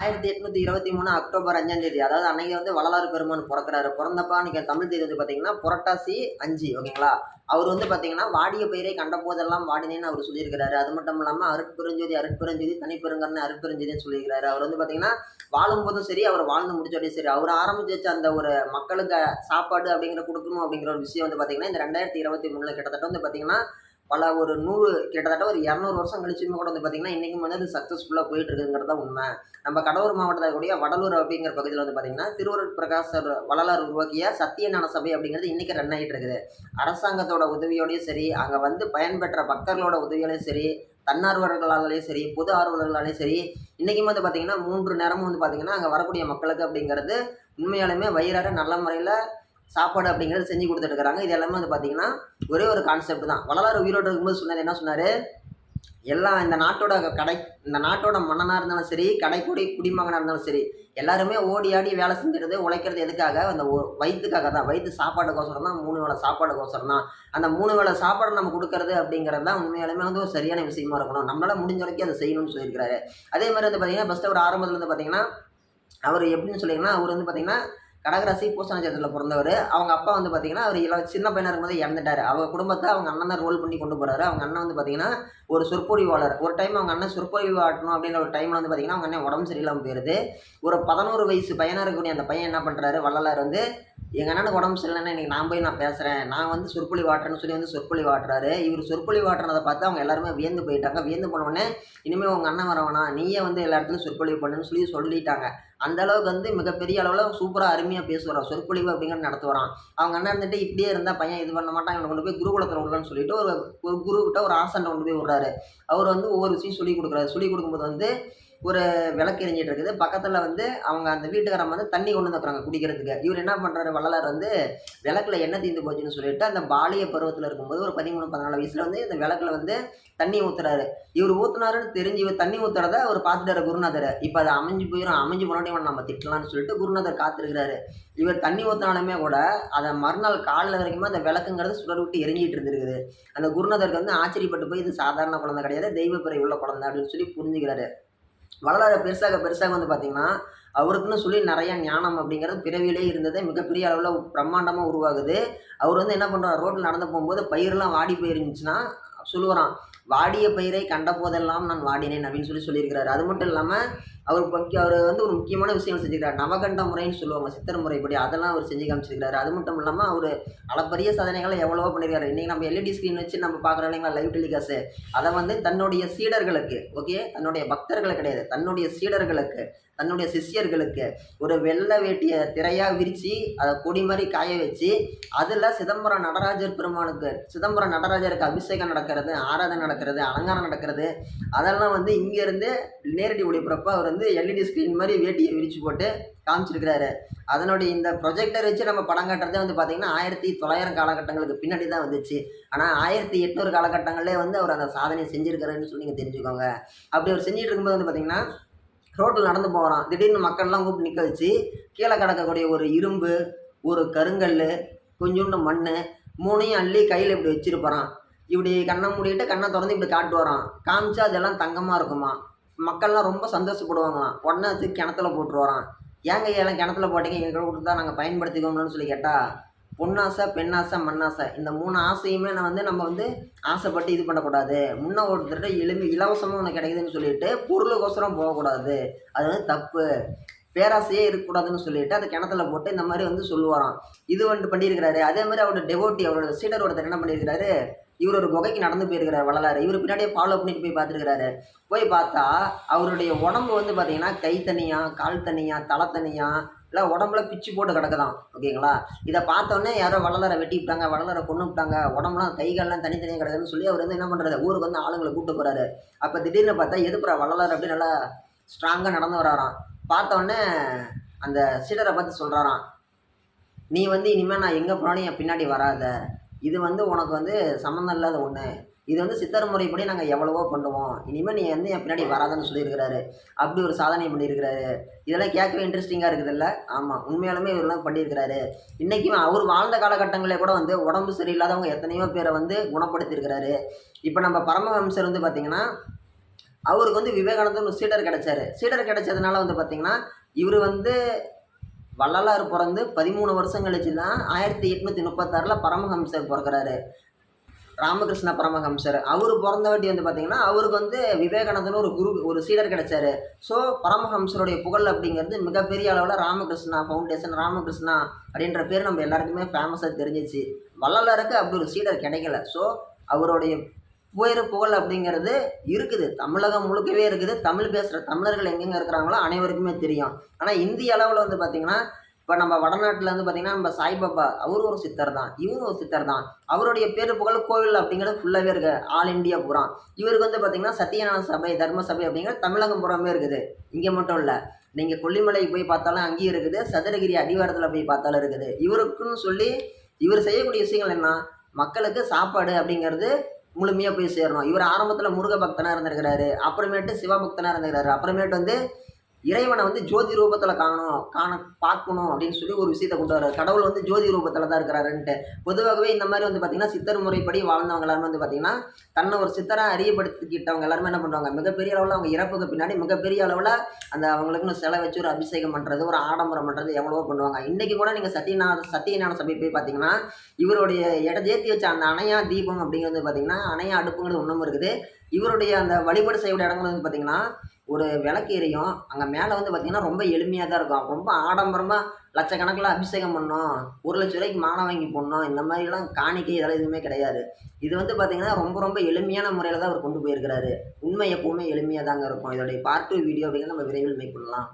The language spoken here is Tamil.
ஆயிரத்தி எட்நூத்தி இருபத்தி மூணு அக்டோபர் அஞ்சாம் தேதி. அதாவது அன்னைக்கு வந்து வள்ளலார் பெருமான் பிறக்கிறாரு. பிறந்தப்ப அன்னைக்கு தமிழ் தேதி வந்து பார்த்தீங்கன்னா புரட்டாசி அஞ்சு ஓகேங்களா? அவர் வந்து பார்த்தீங்கன்னா வாடிய பயிரை கண்ட போதெல்லாம் வாடினேன்னு அவர் சொல்லியிருக்கிறாரு. அது மட்டும் இல்லாமல் அருட்பெருஞ்சோதி அருட்பெருஞ்சோதி தனிப்பெருங்கன்னு அருட்பெருஞ்சோதின்னு சொல்லியிருக்கிறாரு. அவர் வந்து பார்த்தீங்கன்னா வாழும்போதும் சரி அவர் வாழ்ந்து முடிச்சோடய சரி அவர் ஆரம்பிச்சு வச்ச அந்த ஒரு மக்களுக்கு சாப்பாடு அப்படிங்கிற கொடுக்கணும் அப்படிங்கிற ஒரு விஷயம் வந்து பார்த்தீங்கன்னா இந்த ரெண்டாயிரத்தி இருபத்தி மூணில் கிட்டத்தட்ட வந்து பார்த்தீங்கன்னா பல ஒரு நூறு கிட்டத்தட்ட ஒரு இரநூறு வருஷம் கழிச்சுமே கூட வந்து பார்த்தீங்கன்னா இன்றைக்கும் வந்து அது சக்ஸஸ்ஃபுல்லாக போயிட்டு இருக்குங்கிறது தான் உண்மை. நம்ம கடலூர் மாவட்டத்தில் கூடிய வடலூர் அப்படிங்கிற பகுதியில் வந்து பார்த்தீங்கன்னா திருவருட் பிரகாசர் வள்ளலார் உருவாக்கிய சத்தியஞான சபை அப்படிங்கிறது இன்றைக்கி ரன் ஆகிட்டு இருக்குது அரசாங்கத்தோட உதவியோடையும் சரி அங்கே வந்து பயன்பெற்ற பக்தர்களோட உதவியோடையும் சரி தன்னார்வலர்களாலேயும் சரி பொது ஆர்வலர்களாலேயும் சரி இன்றைக்கும் வந்து பார்த்திங்கன்னா மூன்று நேரமும் வந்து பார்த்திங்கன்னா அங்கே வரக்கூடிய மக்களுக்கு அப்படிங்கிறது உண்மையாலுமே வயிறார நல்ல முறையில் சாப்பாடு அப்படிங்கிறது செஞ்சு கொடுத்துட்டுருக்காங்க இது எல்லாமே வந்து பார்த்தீங்கன்னா ஒரே ஒரு கான்செப்ட் தான். வள்ளலார் உயிரோடு இருக்கும்போது சொன்னது என்ன சொன்னார்? எல்லாம் இந்த நாட்டோட கடை இந்த நாட்டோட மன்னனாக இருந்தாலும் சரி கடைக்குடி குடிமகனாக இருந்தாலும் சரி எல்லாருமே ஓடி ஆடி வேலை செஞ்சுறது உழைக்கிறது எதுக்காக? அந்த வயிற்றுக்காக தான். வயிற்று சாப்பாடுக்கோசரம் தான் மூணு வேளை சாப்பாடுக்கோசரம் தான். அந்த மூணு வேளை சாப்பாடு நம்ம கொடுக்கறது அப்படிங்கிறது தான் உண்மையாலுமே வந்து ஒரு சரியான விஷயமா இருக்கணும். நம்மளால் முடிஞ்ச வரைக்கும் அதை செய்யணும்னு சொல்லியிருக்காரு அதே மாதிரி வந்து பார்த்தீங்கன்னா ஃபஸ்ட்டு ஒரு ஆரம்பத்தில் வந்து பார்த்தீங்கன்னா அவர் எப்படின்னு சொல்லிங்கன்னா அவர் வந்து பார்த்தீங்கன்னா கடகராசி பூச நட்சத்திரத்தில் பிறந்தவர். அவங்க அப்பா வந்து பார்த்தீங்கன்னா அவர் இள சின்ன பையனாக இருக்கும்போது இறந்துட்டார். அவங்க குடும்பத்தை அவங்க அண்ணன் தான் ரோல் பண்ணி கொண்டு போகிறாரு அவங்க அண்ணன் வந்து பார்த்தீங்கன்னா ஒரு சொற்பொழிவாளர். ஒரு டைம் அவங்க அண்ணன் சொற்பொழிவு ஆட்டணும் அப்படின்ற ஒரு டைமில் வந்து பார்த்தீங்கன்னா அவங்க அண்ணன் உடம்பு சரியில்லாமல் போயிடுது ஒரு பதினோரு வயசு பையனாக இருக்கக்கூடிய அந்த பையன் என்ன பண்ணுறாரு வள்ளலார் வந்து எங்கள் அண்ணனுக்கு உடம்பு சரியில்லைன்னா இன்றைக்கி நான் போய் நான் பேசுகிறேன் நான் வந்து சொற்பொழி வாட்டுறேன்னு சொல்லி வந்து சொற்பொழி வாட்டுறாரு. இவர் சொற்பொழி வாட்டுறதை பார்த்து அவங்க எல்லாருமே வியந்து போயிட்டாங்க. வியந்து போனோடனே இனிமேல் உங்கள் அண்ணன் வரவனா நீயே வந்து எல்லா இடத்துலையும் சொற்பொழிவு பண்ணுன்னு சொல்லி சொல்லிட்டாங்க. அந்த அளவுக்கு வந்து மிகப்பெரிய அளவில் சூப்பராக அருமையாக பேசுவார். சொற்பொழிவு அப்படிங்கிற நடத்துவான் அவங்க அண்ணன் இருந்துட்டு இப்படியே இருந்தால் பையன் இது பண்ண மாட்டான் இவனை கொண்டு போய் குருகுலத்தில் விடலான்னு சொல்லிட்டு ஒரு ஒரு குருக்கிட்ட ஒரு ஆசன்ட்ட கொண்டு போய் விடுறாரு. அவர் வந்து ஒவ்வொரு விஷயம் சொல்லி கொடுக்குறாரு. சொல்லி கொடுக்கும்போது வந்து ஒரு விளக்கு எரிஞ்சிட்டு இருக்குது. பக்கத்தில் வந்து அவங்க அந்த வீட்டுக்காரங்க வந்து தண்ணி கொண்டு வந்துக்கிறாங்க குடிக்கிறதுக்கு. இவர் என்ன பண்ணுறாரு வள்ளலார் வந்து விளக்கில் எண்ணெய் தீர்ந்து போச்சுன்னு சொல்லிட்டு அந்த பாலிய பருவத்தில் இருக்கும்போது ஒரு பதிமூணு பதினாலு வயசில் வந்து இந்த விளக்கில் வந்து தண்ணி ஊற்றுறாரு இவர் ஊற்றுனாருன்னு தெரிஞ்சு இவர் தண்ணி ஊற்றுறத அவர் பார்த்துட்டாரு குருநாதர். இப்போ அது அமைஞ்சு போயிடும் அமைஞ்சு போனோடனே இவனை நம்ம திட்டலாம்னு சொல்லிட்டு குருநாதர் காத்திருக்கிறாரு. இவர் தண்ணி ஊற்றினாலுமே கூட அதை மறுநாள் காலில் வரைக்குமே அந்த விளக்குங்கிறது சுடர் விட்டு எரிஞ்சிட்டு இருந்திருக்குது. அந்த குருநாதருக்கு வந்து ஆச்சரியப்பட்டு போய் இது சாதாரண குழந்தை கிடையாது. தெய்வ பிறை உள்ள குழந்தை அப்படின்னு சொல்லி புரிஞ்சுக்கிறாரு. வளர பெருசாக பெருசாக வந்து பார்த்திங்கன்னா அவருக்குன்னு சொல்லி நிறைய ஞானம் அப்படிங்கிறது பிறவியிலே இருந்தது. மிகப்பெரிய அளவில் பிரம்மாண்டமாக உருவாகுது. அவர் வந்து என்ன பண்ணுறாரு ரோட்டில் நடந்து போகும்போது பயிரெலாம் வாடி போயிருந்துச்சுன்னா சொல்லுவாராம் வாடிய பயிரை கண்ட போதெல்லாம் நான் வாடினேன் அப்படின்னு சொல்லி சொல்லியிருக்கிறாரு. அது மட்டும் இல்லாமல் அவர் அவர் வந்து ஒரு முக்கியமான விஷயம் செஞ்சுக்கிறார். நவகண்ட முறைன்னு சொல்லுவாங்க சித்தர் முறைப்படி அதெல்லாம் அவர் செஞ்சு காமிச்சிருக்கிறாரு. அது மட்டும் இல்லாமல் அவர் அளப்பரிய சாதனைகளை எவ்வளவோ பண்ணியிருக்காரு இன்றைக்கி நம்ம எல்இடி ஸ்க்ரீன் வச்சு நம்ம பார்க்குறோம் இல்லைங்களா? லைவ் டெலிகாஸ்ட் அதை வந்து தன்னுடைய சீடர்களுக்கு ஓகே தன்னுடைய பக்தர்களுக்கு கிடையாது. தன்னுடைய சீடர்களுக்கு தன்னுடைய சிஷ்யர்களுக்கு ஒரு வெள்ளை வேட்டிய திரையாக விரித்து அதை கொடி மாதிரி காய வச்சு அதில் சிதம்பரம் நடராஜர் பெருமானுக்கு சிதம்பரம் நடராஜருக்கு அபிஷேகம் நடக்கிறது ஆராதனை நடக்கிறது அலங்காரம் நடக்கிறது அதெல்லாம் வந்து இங்கேருந்து நேரடி ஒளிபரப்ப அவர் வந்து வந்து எல்இடி ஸ்க்ரீன் மாதிரி வேட்டியை விரித்து போட்டு காமிச்சிருக்கிறாரு. அதனுடைய இந்த ப்ரொஜெக்டர் வச்சு நம்ம படம் கட்டுறதே வந்து பார்த்திங்கன்னா ஆயிரத்தி தொள்ளாயிரம் காலகட்டங்களுக்கு பின்னாடி தான் வந்துச்சு. ஆனால் ஆயிரத்தி எட்நூறு காலகட்டங்களே வந்து அவர் அந்த சாதனையை செஞ்சுருக்காருன்னு சொல்லி நீங்கள் தெரிஞ்சுக்கோங்க. அப்படி அவர் செஞ்சுட்டு இருக்கும்போது வந்து பார்த்திங்கன்னா ரோட்டில் நடந்து போகிறான் திடீர்னு மக்கள்லாம் கூப்பிட்டு நிற்க வச்சு கீழே கிடக்கக்கூடிய ஒரு இரும்பு ஒரு கருங்கல் கொஞ்சோண்டு மண் மூணையும் அள்ளி கையில் இப்படி வச்சிருப்பாரான் இப்படி கண்ணை மூடிட்டு கண்ணை திறந்து இப்படி காட்டு வரான் காமிச்சா அதெல்லாம் தங்கமாக இருக்குமா மக்கள்லாம் ரொம்ப சந்தோஷப்படுவாங்களாம். உடனே வச்சு கிணத்துல போட்டு வரான் ஏங்க எல்லாம் கிணத்துல போட்டீங்க? எங்கள் கொடுத்தா நாங்கள் பயன்படுத்திக்கோம்னு சொல்லி கேட்டால் பொன்னாசை பெண்ணாசை மண்ணாசை இந்த மூணு ஆசையுமே நான் வந்து நம்ம வந்து ஆசைப்பட்டு இது பண்ணக்கூடாது. முன்ன ஒருத்தர்கிட்ட எளிமை இலவசமாக உனக்கு கிடைக்குதுன்னு சொல்லிட்டு பொருளுக்கோசரம் போகக்கூடாது. அது வந்து தப்பு. பேராசையே இருக்கக்கூடாதுன்னு சொல்லிட்டு அதை கிணத்துல போட்டு இந்த மாதிரி வந்து சொல்லுவாராம். இது வந்துட்டு பண்ணியிருக்கிறாரு. அதே மாதிரி அவரோட டெவோட்டி அவரோட சீடர் ஒருத்தர் என்ன பண்ணியிருக்கிறாரு? இவர் ஒரு குகைக்கு நடந்து போயிருக்கிறார் வள்ளலாறு இவர் பின்னாடியே ஃபாலோ பண்ணிட்டு போய் பார்த்துருக்கிறாரு. போய் பார்த்தா அவருடைய உடம்பு வந்து பார்த்தீங்கன்னா கை தனியாக கால் தனியாக தலை தனியாக இல்லை உடம்புல பிச்சு போட்டு கிடக்குதான். ஓகேங்களா இதை பார்த்தோன்னே யாரோ வள்ளலரை வெட்டி விட்டாங்க வள்ளலரை கொண்டு விட்டாங்க உடம்புலாம் கைகள்லாம் தனித்தனியாக கிடக்குதுன்னு சொல்லி அவர் வந்து என்ன பண்ணுறாரு ஊருக்கு வந்து ஆளுங்களை கூப்பிட்டு போகிறாரு அப்போ திடீர்னு பார்த்தா எதுக்குறா வள்ளலார் அப்படி நல்லா ஸ்ட்ராங்காக நடந்து வராராம்? பார்த்தோன்னே அந்த சீடரை பார்த்து சொல்கிறாராம் நீ வந்து இனிமேல் நான் எங்கே போனாலும் என் பின்னாடி வராத. இது வந்து உனக்கு வந்து சம்மந்தம் இல்லாத ஒன்று இது வந்து சித்தர் முறைப்படி நாங்கள் எவ்வளவோ பண்ணுவோம். இனிமேல் நீ வந்து என் பின்னாடி வராதன்னு சொல்லியிருக்கிறாரு. அப்படி ஒரு சாதனை பண்ணியிருக்கிறாரு. இதெல்லாம் கேட்கவே இன்ட்ரெஸ்டிங்காக இருக்குதுல்ல? ஆமாம் உண்மையாலுமே இவரெல்லாம் பண்ணியிருக்கிறாரு. இன்றைக்கும் அவர் வாழ்ந்த காலகட்டங்களில் கூட வந்து உடம்பு சரியில்லாதவங்க எத்தனையோ பேரை வந்து குணப்படுத்தியிருக்கிறாரு. இப்போ நம்ம பரமஹம்சர் வந்து பார்த்திங்கன்னா அவருக்கு வந்து விவேகானந்தர் சீடர் கிடச்சாரு. சீடர் கிடைச்சதுனால வந்து பார்த்திங்கன்னா இவர் வந்து வள்ளலார் பிறந்து பதிமூணு வருஷம் கழிச்சு தான் ஆயிரத்தி எட்நூற்றி முப்பத்தாறில் பரமஹம்சர் பிறக்கிறாரு. ராமகிருஷ்ண பரமஹம்சர். அவர் பிறந்த வாட்டி வந்து பார்த்தீங்கன்னா அவருக்கு வந்து விவேகானந்தன் ஒரு குரு ஒரு சீடர் கிடைச்சாரு. ஸோ பரமஹம்சருடைய புகழ் அப்படிங்கிறது மிகப்பெரிய அளவில் ராமகிருஷ்ணா ஃபவுண்டேஷன் ராமகிருஷ்ணா அப்படின்ற பேர் நம்ம எல்லாருக்குமே ஃபேமஸாக தெரிஞ்சிச்சு. வள்ளலாருக்கு அப்படி ஒரு சீடர் கிடைக்கல. ஸோ அவருடைய புயறு புகழ் அப்படிங்கிறது இருக்குது. தமிழகம் முழுக்கவே இருக்குது. தமிழ் பேசுகிற தமிழர்கள் எங்கெங்கே இருக்கிறாங்களோ அனைவருக்குமே தெரியும். ஆனால் இந்திய அளவில் வந்து பார்த்திங்கன்னா இப்போ நம்ம வடநாட்டில் வந்து பார்த்திங்கன்னா நம்ம சாய்பாபா அவரும் ஒரு சித்தர் தான். இவரும் ஒரு சித்தர் தான். அவருடைய பேரு புகழ் கோவில் அப்படிங்கிறது ஃபுல்லாகவே இருக்கு. ஆல் இந்தியா பூரா. இவருக்கு வந்து பார்த்திங்கன்னா சத்தியநாத சபை தர்ம சபை அப்படிங்கிறது தமிழகம் பூராமே இருக்குது. இங்கே மட்டும் இல்லை. நீங்கள் கொல்லிமலை போய் பார்த்தாலும் அங்கேயும் இருக்குது. சதுரகிரி அடிவாரத்தில் போய் பார்த்தாலும் இருக்குது. இவருக்குன்னு சொல்லி இவர் செய்யக்கூடிய விஷயங்கள் என்ன? மக்களுக்கு சாப்பாடு அப்படிங்கிறது முழுமையாக போய் சேரணும். இவர் ஆரம்பத்தில் முருக பக்தனாக இருந்திருக்கிறாரு. அப்புறமேட்டு சிவபக்தனாக இருந்திருக்கிறாரு. அப்புறமேட்டு வந்து இறைவனை வந்து ஜோதி ரூபத்தில் காணும் காண பார்க்கணும் அப்படின்னு சொல்லி ஒரு விஷயத்தை கொண்டு வர்றாரு. கடவுள் வந்து ஜோதி ரூபத்தில் தான் இருக்கிறாருன்ட்டு. பொதுவாகவே இந்த மாதிரி வந்து பார்த்திங்கன்னா சித்தர் முறைப்படி வாழ்ந்தவங்க எல்லாருமே வந்து பார்த்திங்கன்னா தன்னை ஒரு சித்தராக அறியப்படுத்திக்கிட்டவங்க எல்லாருமே என்ன பண்ணுவாங்க? மிகப்பெரிய அளவில் அவங்க இறப்புக்கு பின்னாடி மிகப்பெரிய அளவில் அந்த அவங்களுக்குன்னு சிலை வச்சு ஒரு அபிஷேகம் பண்ணுறது ஒரு ஆடம்பரம் பண்ணுறது எவ்வளவோ பண்ணுவாங்க. இன்றைக்கி கூட நீங்கள் சத்தியநாத சத்தியநாத சபை போய் பார்த்தீங்கன்னா இவருடைய இட ஜேத்தி வச்ச அந்த அணையா தீபம் அப்படிங்கிறது பார்த்தீங்கன்னா அணையா அடுப்புங்கிறது ஒன்றும் இருக்குது. இவருடைய அந்த வழிபாடு செய்யக்கூடிய இடங்கள் வந்து பார்த்திங்கன்னா ஒரு விளக்கு எரியும். அங்கே மேலே வந்து பார்த்திங்கன்னா ரொம்ப எளிமையாக தான் இருக்கும் ரொம்ப ஆடம்பரமாக லட்சக்கணக்கில் அபிஷேகம் பண்ணோம். ஒரு லட்ச ரூபாய்க்கு மாலை வாங்கி போடணும். இந்த மாதிரிலாம் காணிக்கை இதெல்லாம் எதுவுமே கிடையாது. இது வந்து பார்த்திங்கன்னா ரொம்ப ரொம்ப எளிமையான முறையில் தான் அவர் கொண்டு போயிருக்கிறாரு. உண்மை எப்போவுமே எளிமையாக தாங்க இருக்கும். இதோடைய பார்ட் டூ வீடியோ அப்படிங்கிறத நம்ம விரைவில் மேக் பண்ணலாம்.